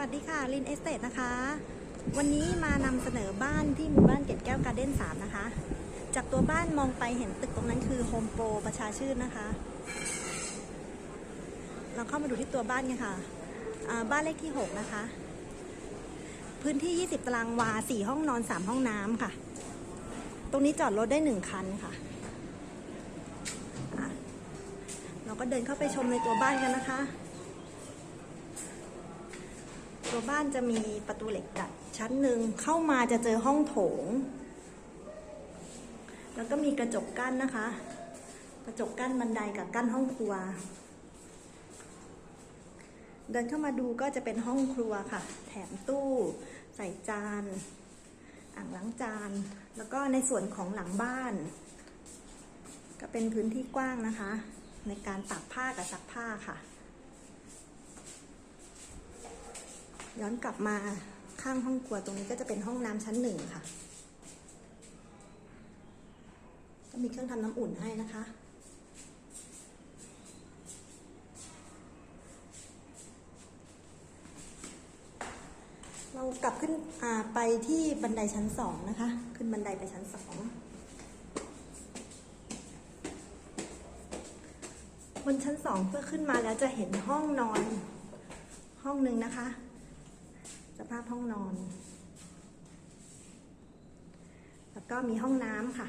วัสดีค่ะลินเอสเตทนะคะ วันนี้มานำเสนอบ้านที่หมู่บ้านเกตแก้วการ์เด้น3นะคะ จากตัวบ้านมองไปเห็นตึกตรงนั้นคือโฮมโปรประชาชื่นนะคะ เราเข้ามาดูที่ตัวบ้านกันค่ะ บ้านเลขที่ 6 นะคะ พื้นที่ 20 ตารางวา 4 ห้องนอน 3 ห้องน้ำค่ะ ตรงนี้จอดรถได้ 1 คันค่ะ เราก็เดินเข้าไปชมในตัวบ้านกันนะคะ ตัวบ้านจะมีประตูเหล็กดัดชั้นหนึ่งเข้ามาจะเจอห้องโถง แล้วก็มีกระจกกั้นนะคะ กระจกกั้นบันไดกับกั้นห้องครัว เดินเข้ามาดูก็จะเป็นห้องครัวค่ะ แถมตู้ใส่จาน อ่างล้างจาน แล้วก็ในส่วนของหลังบ้าน ก็เป็นพื้นที่กว้างนะคะ ในการตากผ้ากับซักผ้าค่ะ ย้อนกลับมาข้างห้องครัวตรงนี้ก็จะเป็นห้องน้ำชั้นหนึ่งค่ะ ก็มีเครื่องทำน้ำอุ่นให้นะคะ เรากลับขึ้นไปที่บันไดชั้นสองนะคะ ขึ้นบันไดไปชั้นสองบนชั้นสองเพื่อขึ้นมาแล้วจะเห็นห้องนอนห้องหนึ่งนะคะ ภาพห้องนอน แล้วก็มีห้องน้ำค่ะ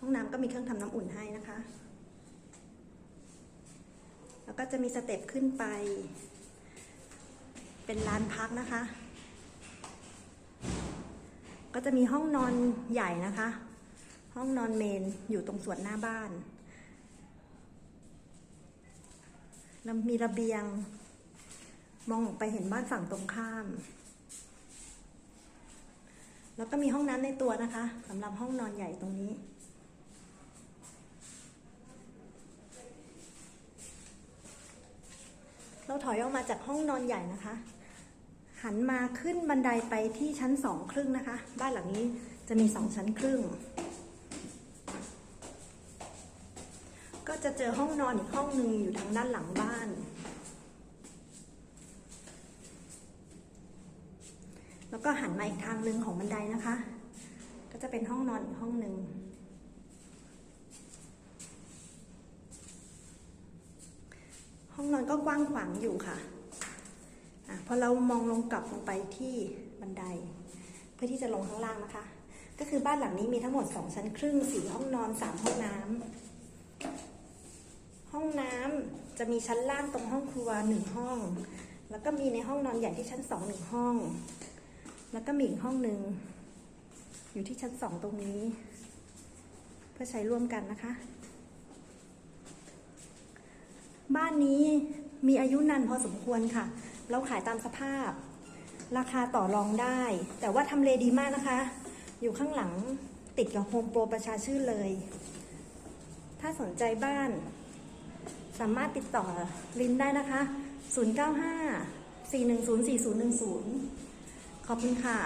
ห้องน้ำก็มีเครื่องทำน้ำอุ่นให้นะคะ แล้วก็จะมีสเต็ปขึ้นไป เป็นลานพักนะคะ ก็จะมีห้องนอนใหญ่นะคะ ห้องนอนเมนอยู่ตรงส่วนหน้าบ้าน แล้วมีระเบียง มองไปเห็นบ้านฝั่งตรงข้าม แล้วก็มีห้องน้ำในตัวนะคะสำหรับห้องนอนใหญ่ตรงนี้ เราถอยออกมาจากห้องนอนใหญ่นะคะ หันมาขึ้นบันไดไปที่ชั้นสองครึ่งนะคะ บ้านหลังนี้จะมีสองชั้นครึ่ง ก็จะเจอห้องนอนอีกห้องหนึ่งอยู่ทางด้านหลังบ้าน แล้วก็หันมาอีกทางหนึ่งของบันไดนะคะ ก็จะเป็นห้องนอนอีกห้องหนึ่งห้องนอนก็กว้างขวางอยู่ค่ะอะพอเรามองลงกลับลงไปที่บันได เพื่อที่จะลงข้างล่างนะคะ ก็คือบ้านหลังนี้มีทั้งหมด 2 ชั้นครึ่ง 4 ห้องนอน 3 ห้องน้ำห้องน้ำจะมีชั้นล่างตรงห้องครัว 1 ห้อง แล้วก็มีในห้องนอนใหญ่ที่ชั้น2 1ห้อง แล้วก็มีอีกห้องหนึ่งอยู่ที่ชั้น2ตรงนี้ เพื่อใช้ร่วมกันนะคะ บ้านนี้มีอายุนานพอสมควรค่ะ เราขายตามสภาพ ราคาต่อรองได้ แต่ว่าทำเลดีมากนะคะ อยู่ข้างหลังติดกับโฮมโปรประชาชื่นเลย ถ้าสนใจบ้าน สามารถติดต่อลินได้นะคะ 095 410 4010 ขอบคุณค่ะ